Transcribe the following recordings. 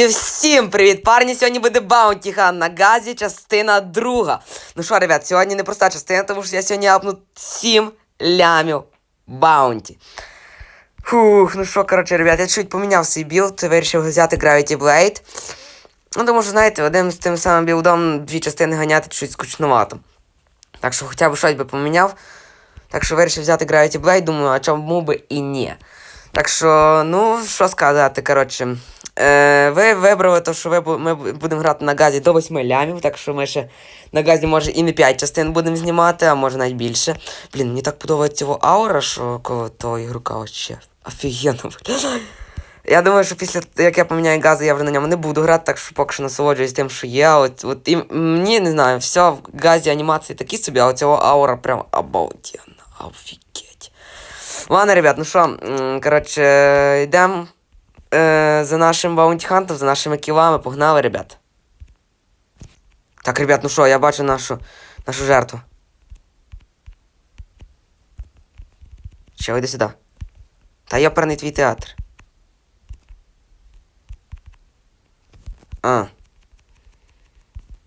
І всім привіт, парні! Сьогодні буде Баунті Хан на газі, частина друга. Ну що, ребят, сьогодні не проста частина, тому що я сьогодні апну 7 лямів Баунті. Фух, ну що, коротше, ребят, я чуть поміняв свій білд, вирішив взяти Gravity Blade. Ну, тому що, знаєте, одним з тим самим білдом дві частини ганяти чуть скучновато. Так що хоча б щось би поміняв. Так що вирішив взяти Gravity Blade, думаю, а чому би і ні. Так що, ну, що сказати, коротше. Е, ви вибрали те, що ми будемо грати на газі до 8 лямів, так що ми ще на газі, може, і не 5 частин будемо знімати, а може навіть більше. Блін, мені так подобається його аура, що коло того ігрока вообще офігенно. Я думаю, що після як я поміняю гази, я вже на ньому не буду грати, так що поки що насолоджуюсь тим, що є. От, от і мені не знаю, все в газі анімації такі собі, а оцього аура прям обалденно. Офігеть. Ладно, ребят, ну що, коротше, йдемо е, за нашим баунті-хантом, за нашими кілами. Погнали, ребят. Так, ребят, ну що, я бачу нашу, нашу жертву. Ще йди сюди. Та я твій театр. А.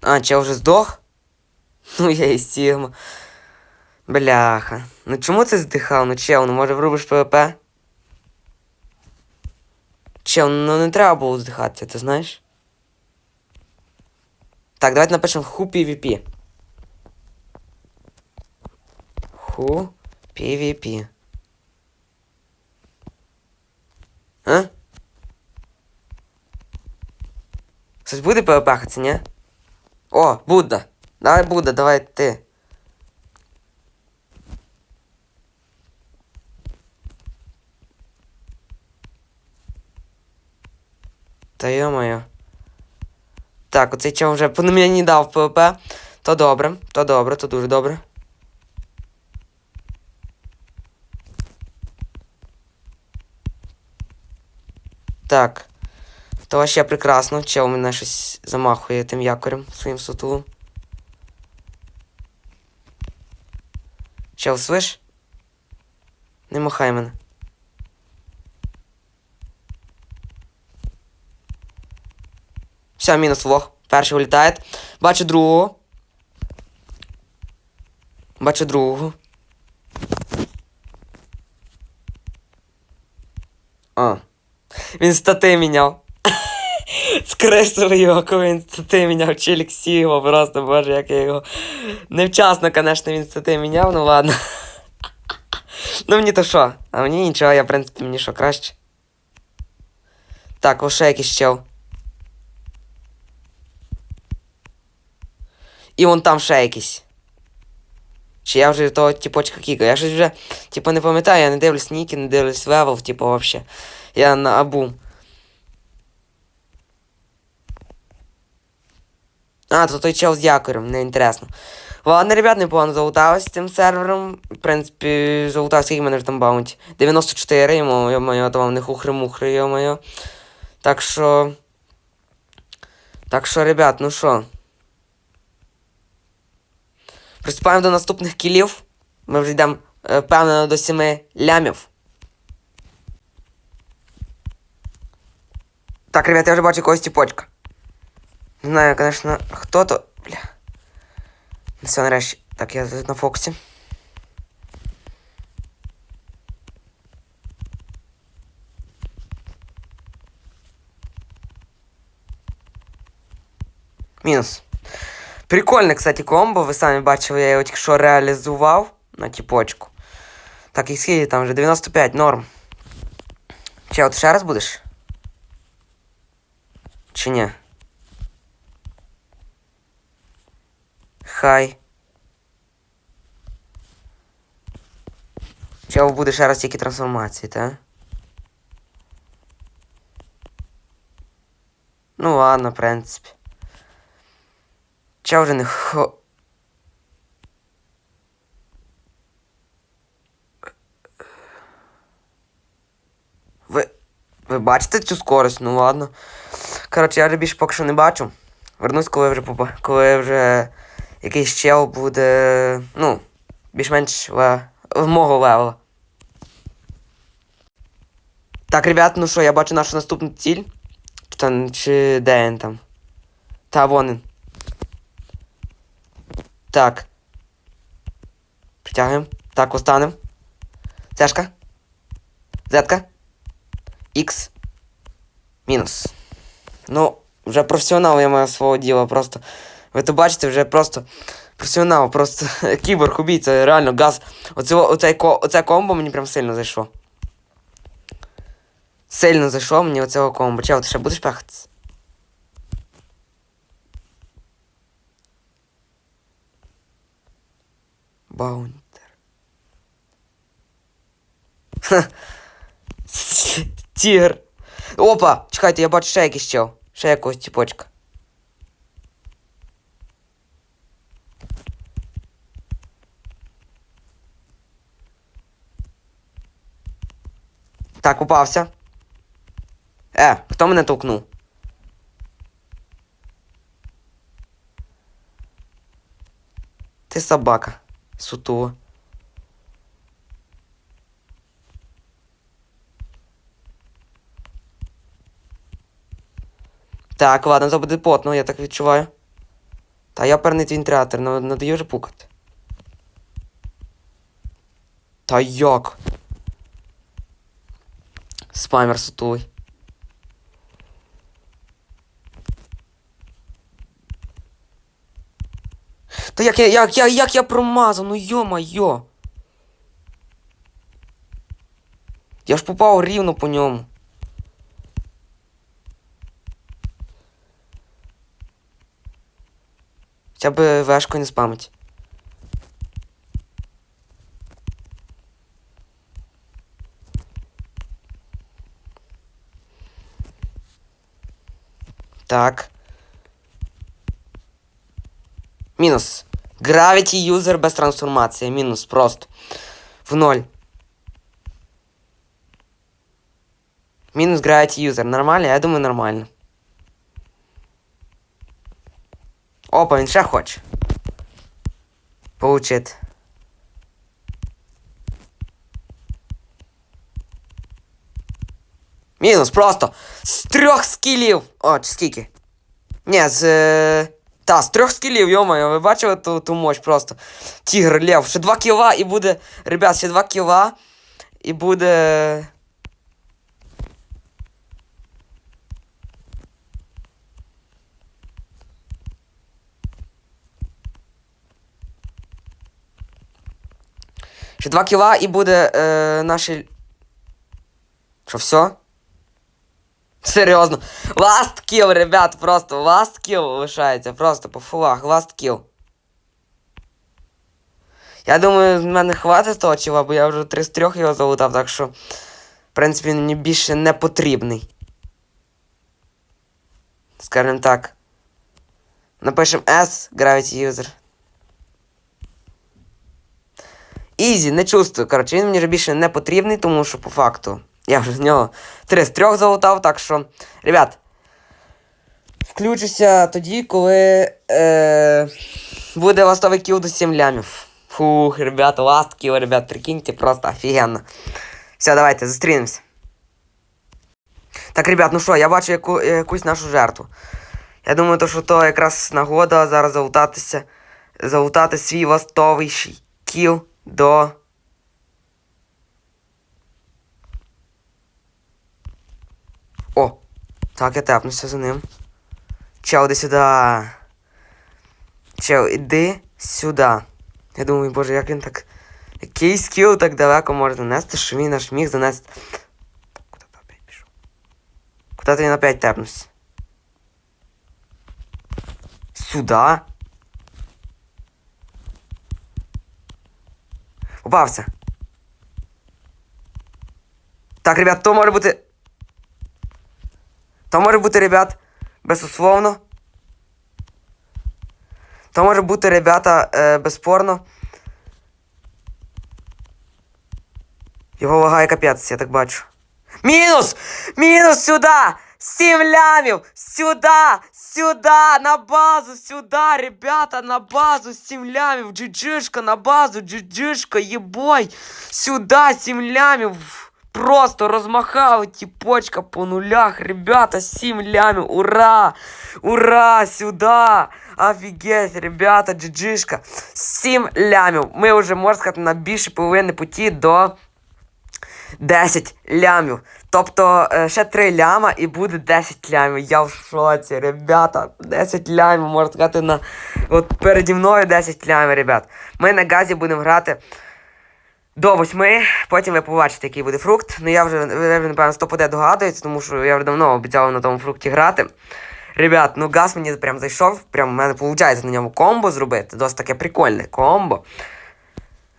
А, чел вже здох? Ну я і сігма. Бляха. Ну чому ти здихав? Ну чел, ну може врубиш ПВП? Чел, ну не треба було здихатися, ти знаєш? Так, давайте напишемо ху PvP. Ху PvP. А? Хтось буде ПВП-хатися, ні? О, Будда. Давай, Будда, давай ти. Та йо-моє. Так, оцей чел вже мені дав ПВП. То добре, то добре, то дуже добре. Так. То вообще прекрасно. Чел мене щось замахує тим якорем своїм сутулом. Чел, слиш? Не махай мене. Все, мінус влог. Перший вилітає. Бачу другого. Бачу другого. А. Він стати міняв. Скресили його, коли він стати міняв. Челік сіго, просто боже, як я його. Невчасно, звісно, він стати міняв, ну ладно. ну мені то що? А мені нічого, я, в принципі, мені що краще. Так, ще якийсь чел. І вон там ще якийсь. Чи я вже того типочка кікаю. Я щось вже, типу, не пам'ятаю, я не дивлюсь ніки, не дивлюсь левел, типу, вообще. Я на абу. А, то той чел з якорем, не інтересно. Ладно, ребят, непогано залуталось цим сервером. В принципі, залутався, скільки мене ж там баунті. 94, йому, йо-моє, то вам не хухри-мухри, йо-моє. Так що. Так що, ребят, ну що. Приступаємо до наступних кілів. Ми вже йдемо, е, впевнено, до 7 лямів. Так, ребят, я вже бачу якогось тіпочка. Не знаю, конечно, хто то. Бля. Ну все, нарешті. Так, я тут на фокусі. Мінус. Прикольне, кстати, комбо. Ви самі бачили, я його тільки що реалізував на тіпочку. Так, і скільки там вже 95, норм. Че, от ще раз будеш? Чи ні? Хай. Чел буде ще раз тільки трансформації, та? Ну ладно, в принципі. Не хо. Ви. Ви бачите цю скорость? Ну ладно. Коротше, я вже більше поки що не бачу. Вернусь, коли вже попа- коли вже якийсь чел буде. Ну, більш-менш ле... в мого левела. Так, ребят, ну що, я бачу нашу наступну ціль. та, чи де він там? Та вон він. Так. Притягуємо. Так, останем. Цешка. Зетка. Ікс. Мінус. Ну, вже професіонал я маю свого діла просто. Ви то бачите, вже просто професіонал, просто кіборг убійця, реально газ. Оце, оцей, ко- оце комбо мені прям сильно зайшло. Сильно зайшло мені оцього комбо. Чел, ти ще будеш пехатися? Баунтер. Ха. Опа! Чекайте, я бачу ще якийсь чел. Ще якогось тіпочка. Так, упався. Е, хто мене толкнув? Ти собака. Сутула. Так, ладно, це буде потно, я так відчуваю. Та я перний твінтреатор, ну не даю вже пукати. Та як? Спамер сутулий. Та як я, як, я, як я промазав, ну йо-майо. Я ж попав рівно по ньому. Хоча б вешкою не спамить. Так. Мінус. Gravity User без трансформації. Мінус просто. В ноль. Мінус Gravity User. Нормально? Я думаю, нормально. Опа, він ще хоче. Получити. Мінус просто. З трьох скілів. О, чи скільки? Ні, з. Та, з трьох скілів, йомаю, ви бачили ту, ту мощь просто. Тігр, лев. Ще два кіла і буде. Ребят, ще два кіла. І буде. Ще два кіла і буде е, наші. Що, все? Серйозно. Last kill, ребят, просто last kill лишається. Просто по фулах, last kill. Я думаю, з мене хватить того чіла, бо я вже 3 з 3 його залутав, так що. В принципі, він мені більше не потрібний. Скажем так. Напишем S, Gravity User. Ізі, не чувствую. Коротше, він мені більше не потрібний, тому що по факту. Я вже з нього 3 з 3 залутав, так що. Ребят. Включуся тоді, коли е, буде ластовий кіл до 7 лямів. Фух, ребята, ласт кіл, ребят, прикиньте, просто офігенно. Все, давайте, зустрінемось. Так, ребят, ну що, я бачу яку, якусь нашу жертву. Я думаю, то, що то якраз нагода зараз залутатися, залутати свій ластовий кіл до. О! Так, я тепнуся за ним. Чел, іди сюди. Чел, іди сюди. Я думаю, боже, як він так. Який скіл так далеко може занести, що він аж міг занести. Куди ти опять пішов? Куди ти опять тепнувся? Сюда? Упався. Так, ребят, то може бути. То може бути, ребят, безусловно. То може бути, ребята, е, безспорно. Його лагає капець, я так бачу. Мінус! Мінус сюди! Сім лямів! Сюди! Сюди! На базу! Сюди, ребята, на базу! Сім лямів! Джиджишка на базу! Джиджишка, єбой! Сюди! Сім лямів! Просто розмахали тіпочка по нулях. Ребята, 7 лямів. Ура! Ура! Сюда! Офігеть, ребята, джиджишка. 7 лямів. Ми вже, можна сказати, на більше половини путі до 10 лямів. Тобто е, ще 3 ляма і буде 10 лямів. Я в шоці, ребята. 10 лямів, можна сказати, на. От переді мною 10 лямів, ребят. Ми на газі будемо грати до 8, потім ви побачите, який буде фрукт. Ну я вже, напевно, стоподе догадується, тому що я вже давно обіцяв на тому фрукті грати. Ребят, ну газ мені прям зайшов, прям в мене виходить на ньому комбо зробити. Досить таке прикольне комбо.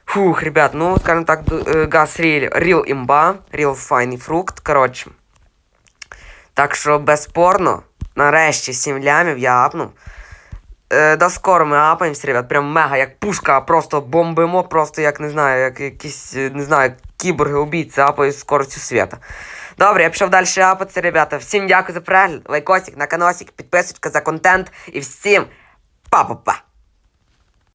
Фух, ребят, ну, скажем так, е, газ real імба, real файний фрукт, коротше. Так що, безспорно, нарешті 7 лямів я апнув. Е, до скоро ми апаємось, ребят, прям мега, як пушка, просто бомбимо, просто як не знаю, як якісь, е, не знаю, кіборги убійці апають скоростю світа. Добре, я пішов далі апатися, ребята. Всім дякую за перегляд, лайкосик на каносик, підписочка за контент і всім па-па-па!